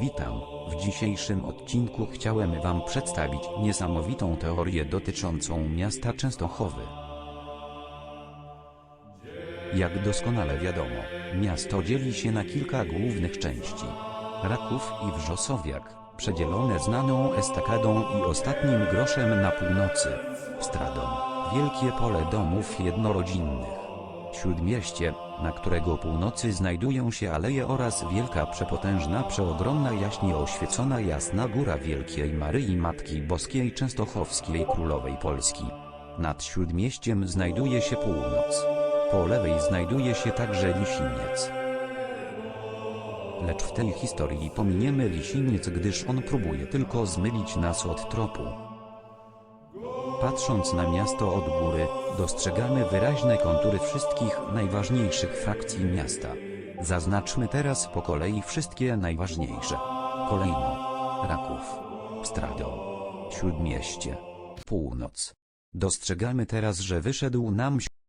Witam. W dzisiejszym odcinku chciałem Wam przedstawić niesamowitą teorię dotyczącą miasta Częstochowy. Jak doskonale wiadomo, miasto dzieli się na kilka głównych części. Raków i Wrzosowiak, przedzielone znaną estakadą i ostatnim groszem na północy. Stradom, wielkie pole domów jednorodzinnych. Śródmieście, na którego północy znajdują się aleje oraz wielka przepotężna przeogromna jaśnie oświecona jasna góra Wielkiej Maryi Matki Boskiej Częstochowskiej Królowej Polski. Nad Śródmieściem znajduje się północ. Po lewej znajduje się także Lisiniec. Lecz w tej historii pominiemy Lisiniec, gdyż on próbuje tylko zmylić nas od tropu. Patrząc na miasto od góry, dostrzegamy wyraźne kontury wszystkich najważniejszych frakcji miasta. Zaznaczmy teraz po kolei wszystkie najważniejsze. Kolejno. Raków. Stradom. Śródmieście. Północ. Dostrzegamy teraz, że wyszedł nam